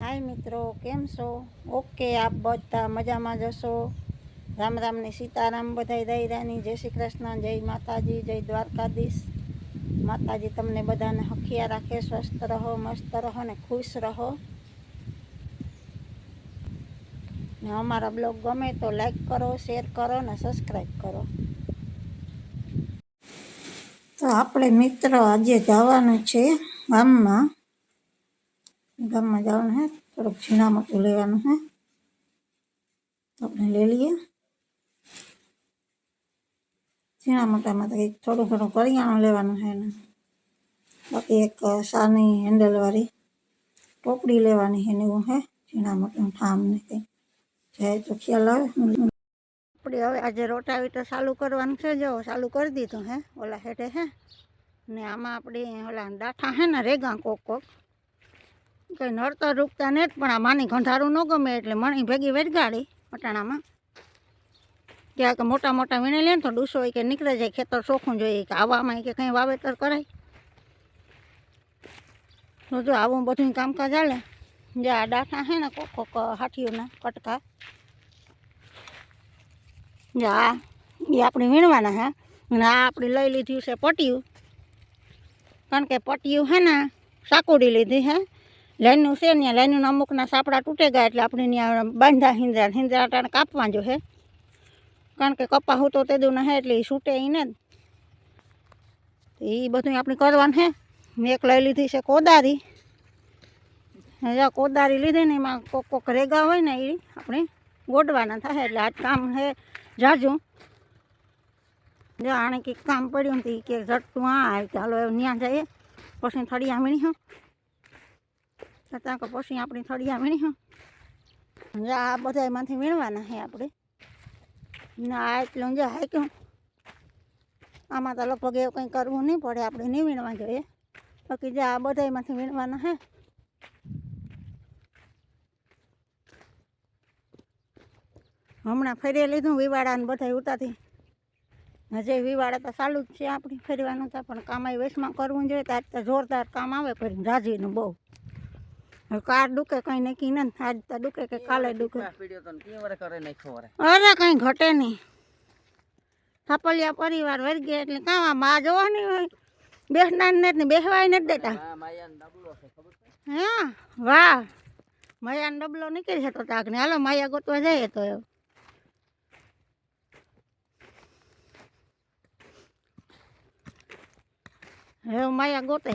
હાય મિત્રો કેમ છો ઓકે આપ બધા મજામાં જશો રામ રામની સીતારામ બધાય દૈરાની જય શ્રી કૃષ્ણ જય માતાજી જય દ્વારકાધીશ માતાજી તમને બધાને હખિયા રાખે સ્વસ્થ રહો મસ્ત રહો ને ખુશ રહો ને અમારા બ્લોગ ગમે તો લાઈક કરો શેર કરો ને સબસ્ક્રાઈબ કરો તો આપણે મિત્રો આજે જવાનું છે ગામમાં ગામમાં જવાનું હે થોડુંક છીણા મોટું લેવાનું હે તો આપણે લઈ લઈએ છીણા મોટામાં તો કંઈક થોડું ઘણું કરિયાણું લેવાનું હે ને બાકી એક સાની હેન્ડલવાળી ટોપડી લેવાની હે એવું હે છીણા મોટું ઠામ ને કંઈ જાય તો ખ્યાલ આવે આપણે હવે આજે રોટાવી તો ચાલુ કરવાનું છે જો ચાલુ કરી દીધું હે ઓલા હેઠે હે ને આમાં આપણે ઓલા ડાઠા હે ને રેગા કોક કોક કે નરતા રોકતા નહી પણ આ માની ઘંઢારું ન ગમે એટલે મણી ભગી વડગાડી પટાણામાં કે કે મોટા મોટા વીણે લે તો દુસો કે નીકળે જાય ખેતર ચોખું જોઈએ કે આવા માં કે કઈ વાવેતર કરાય તો જો આવું બધું કામકાજ આલે じゃ આ ડાઠા છે ને કોક કો હાઠિયોના પટકા じゃ આ આપણી વીણવાના છે અને આ આપણી લઈ લીધી છે પોટિયું કારણ કે પોટિયું છે ને સાકુડી લીધી છે લેન ઉસેન એટલે નમુક ના સાપડા ટૂટે ગાય એટલે આપણે નહી બાંધા હિંદરા હિંદરા ટાણ કાપવા જો હે કારણ કે કપા હું તો તેદુ નહી એટલે શૂટે ઈને તો ઈ બધું આપણે કરવાનું હે મે એક લઈ લીધી છે કોદારી હે આ કોદારી લીધી ને માં કોકો કરેગા હોય ને ઈ આપણે ગોડવાના થા હે એટલે આટ કામ હે જાજો જો આને કે કામ પડ્યું તો ઈ કે જટતું આ આવ તો હાલો ન્યા જાય પછી થોડી આમણી હો ત્યાં કે પછી આપણી થળિયા વીણી આ બધા એમાંથી વીણવાના હે આપણે ના એટલું જ હાક્યું આમાં તો લગભગ એવું કંઈ કરવું નહીં પડે આપણે નહીં વીણવા જોઈએ બાકી જે આ બધામાંથી વીણવાના હે હમણાં ફેરી લીધું વિવાડાને બધા ઉતાથી હજે વિવાડા તો ચાલુ જ છે આપણી ફેરવાનું તો પણ કામાય વેશમાં કરવું જોઈએ ત્યારે જોરદાર કામ આવે ફરી રાજીનું બહુ કાર દુખે કઈ નક્કી ન આજ તો દુખે કે કાલે દુખે અરે કઈ ઘટે નહીં થાપલિયા પરિવાર ગયા એટલે કાં મા જોવાની હોય બેસનાર ને બેસવાય નથી દેતા હા વાહ માયાનો ડબલો નીકળી જતો તાકને હાલો માયા ગોતવા જાય તો એવું હવે માયા ગોતે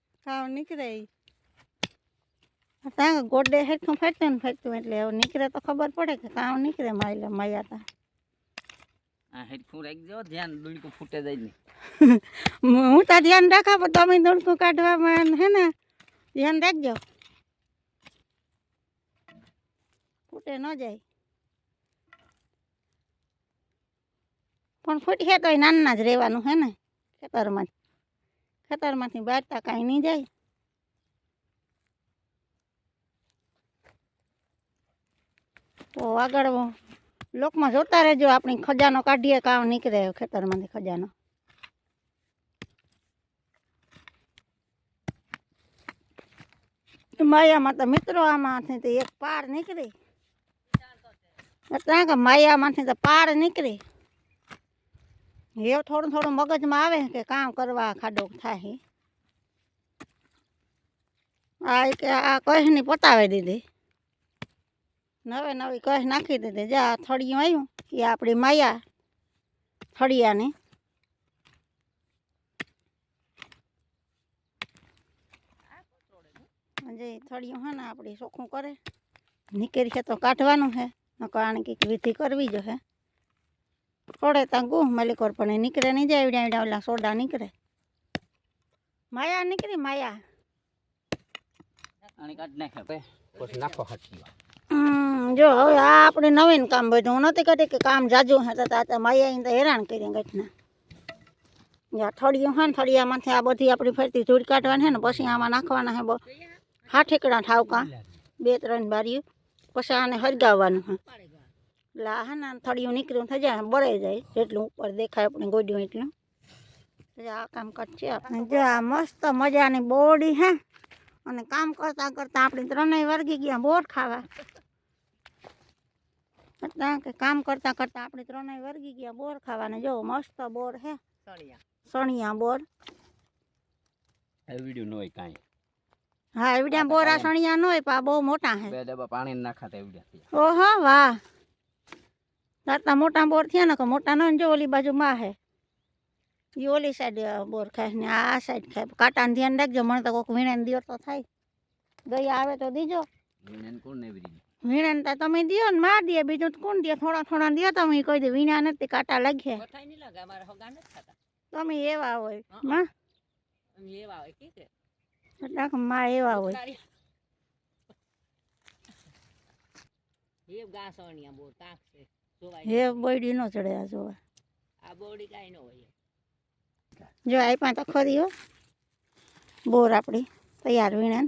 કાવ નીકળે ત્યાં ગોડે હેઠું ફેટતું ને ફેટતું એટલે હવે નીકળે તો ખબર પડે કે કાવ નીકળે માયલે માયા તા આ હેઠું રાખજો ધ્યાન દુડકું ફૂટે જાય નહીં હું તો ધ્યાન રાખા પણ તમે દુડકું કાઢવામાં હે ને ધ્યાન રાખજો ફૂટે ન જાય પણ ફૂટી હે તો નાના જ રહેવાનું હે ને ખેતરમાં ખેતરમાંથી બારતા કાંઈ નહીં જાય તો આગળ લોકમાં જોતા રહેજો આપણી ખજાનો કાઢીએ કામ નીકળે ખેતરમાંથી ખજાનો માયામાં તો મિત્રો આમાંથી તો એક પાર નીકળી ત્યાં માયામાંથી તો પાર નીકળી એ થોર થોર મગજ માં આવે કે કામ કરવા ખાડો થાહી આ કે આ કઈ ની પતાવી દીધી નવે નવી કઈ નાખી દીધી જા થડિયું આયું એ આપડી માયા થડિયા ને અંજે થડિયું હા ને આપડી સોખું કરે નીકેર છે તો કાઢવાનું છે નકો આને કીક વિધી કરવી જો છે ખોડે તાંગો માલે કરપને નિકરે નઈ જાય આવડે આવલા સોડા નિકરે માયા નિકરી માયા આણી કાટ નાખે ભઈ પછી નાખો હટજો હમ જો આ આપણી નવીન કામ બોધું નથી કાટે કે કામ જાજો હે તો તાતા માયા ઇંદા હેરાન કરી ગઠના યાર થોડી હું હાન થોડીયા માથે આ બધી આપડી ફરતી ચૂડ કાટવાને પછી આવા નાખવાના હે બો હા ઠેકડા ઠાવકા બે ત્રણ વાર પછી આને હરગાવાના હુ લાહ આના થોડીઓ નીકળું થજા બડે જાય એટલું ઉપર દેખાય પણ ગોડીઓ એટલા આ કામ કર છે આપને જો આમસ્ત તો મજાની બોડી હે અને કામ કરતા કરતા આપણી ત્રણેય વર્ગી ગયા બોર ખાવા पता કે કામ કરતા કરતા આપણી ત્રણેય વર્ગી ગયા બોર ખાવાને જો મસ્ત બોર હે સળિયા સળિયા બોર એ વિડિયો નોય કાઈ હા એ વિડિયા બોર આ સળિયા નોય પણ બહુ મોટા હે બે ડબા પાણી ન ખાતા એવડિયા ઓહો વાહ આટલા મોટા બોર થયા ને કે મોટા ન જો ઓલી બાજુ માં હે એ ઓલી સાઈડ બોર ખાય ને આ સાઈડ ખાય કાંટાને ધ્યાન રાખજો મને તો કોઈક વીણાને દિયો તો થાય ગયા આવે તો દીજો વીણાને તો તમે દિયો ને માર દે બીજું કોણ દે થોડા થોડા દે તમે કોઈ દે વીણા નથી કાંટા લાગે તમે એવા હોય માં એવા હોય એવા હોય હે બોયડી નો ચડે આ જોવા આ બોડી કાંઈ ન હોય જો આપ્યા તો ખરી હો બોર આપણી તૈયાર વીણે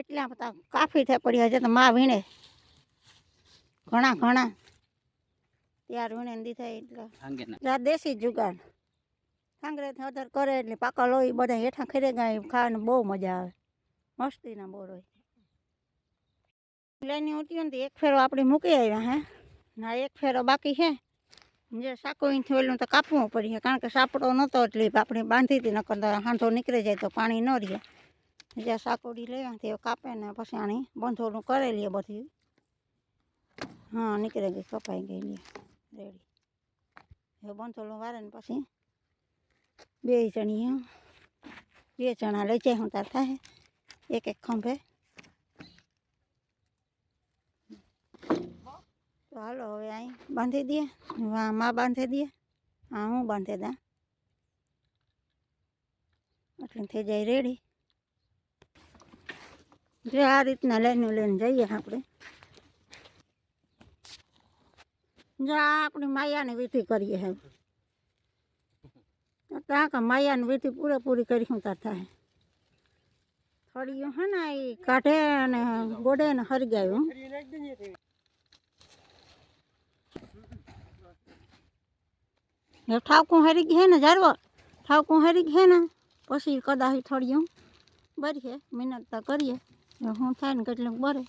એટલા બધા કાફી થઈ પડી હજે તો મા વીણે ઘણા ઘણા તૈયાર વીણે દીધા થાય એટલે દેશી જુગાડ ખાંગરે અધર કરે એટલે પાકા લોહી બધા હેઠા ખરે ગાય ખાવાની બહુ મજા આવે મસ્તીના બોર હોય લઈને ઉઠ્યું ને એક ફેરો આપણે મૂકી આવ્યા હે ના એક ફેરો બાકી છે જે સાકો ઇંથી ઓલું તો કાપવું પડ્યું કારણ કે સાપડો નહોતો એટલે આપણે બાંધી હતી નકર હાંધો નીકળી જાય તો પાણી ન રહે જ્યાં સાકોડી લેવાથી કાપે ને પછી આની બંધોલું કરી લઈએ બધી હા નીકળી ગઈ કપાઈ ગઈ લે રેડી હવે બંધોલું વારે ને પછી બે જણી બે જણા લઈ જાય હું તાર થાય એક એક ખંભે તો હાલો હવે અહીં બાંધી દઈએ માં બાંધી દઈએ હા હું બાંધી દઉં એટલે થઈ જાય રેડી જો આ રીતના લઈને લઈને જઈએ આપણે જો આ આપણી માયાની વિધિ કરીએ હવે ત્યાં કે માયાની વિધિ પૂરેપૂરી કરી હું તાર થાય થોડી હે ને એ કાઢે અને ગોડે ને હરગાયું ठाव कुहरी घेना जरब ठाव कुहरी घेना पसीर कदा ही थोड़ी हूँ बड़ी है मेहनत तो करिए हूँ था कटल बड़े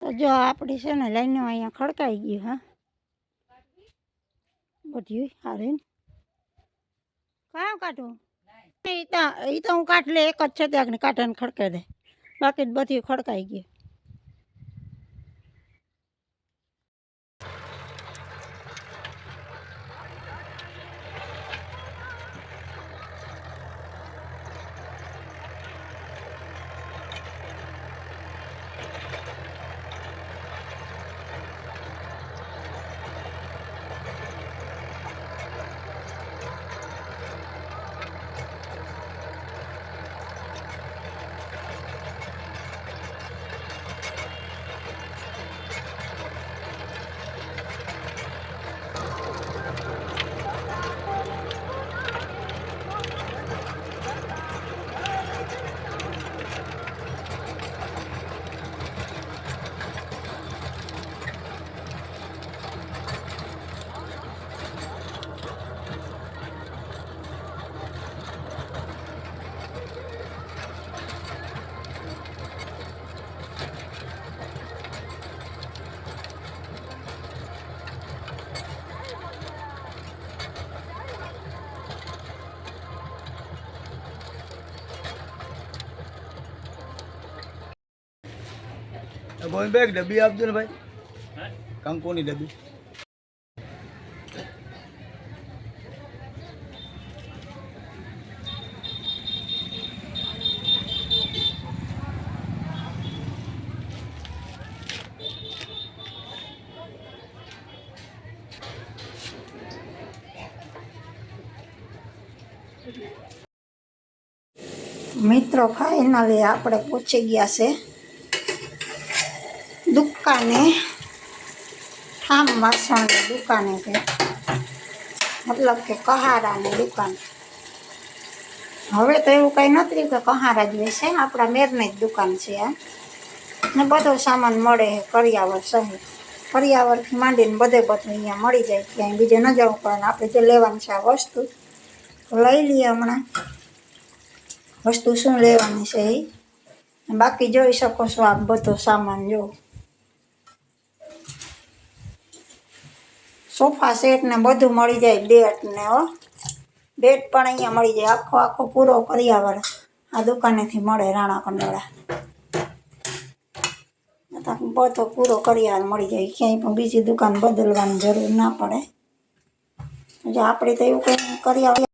तो जो आप से ना लाइन में अँ खड़काई गई हाँ बटी हारे कहाँ काटू ये तो हूँ काट ले एक त्याग ने काटा ने खड़का दे बाकी बटी खड़काई गई અબોઇબેક દબી Абદુલભાઈ કંક કોની દદી મિત્રો ખાઈ ના લે આપણે પૂછી ગયા છે દુકાને ઠામ વાસણની દુકાને કે મતલબ કે કહારાની દુકાન હવે તો એવું કંઈ નથી કે કહારા જ વેસે આપણા મેરની જ દુકાન છે આ ને બધો સામાન મળે છે કરિયાવર સહિત કરિયાવરથી માંડીને બધે બધું અહીંયા મળી જાય કે અહીં બીજે ન જવું પડે આપણે જે લેવાનું છે આ વસ્તુ લઈ લઈએ હમણાં વસ્તુ શું લેવાની છે એ બાકી જોઈ શકો છો આપ બધો સામાન જોવો સોફા સેટ ને બધું મળી જાય બેટ ને હો બેટ પણ અહીંયા મળી જાય આખો આખો પૂરો કરી આવે આ દુકાનેથી મળે રાણા કંડોળા બધો પૂરો કરી આવે મળી જાય ક્યાંય પણ બીજી દુકાન બદલવાની જરૂર ના પડે આપણે તો એવું કંઈ કરી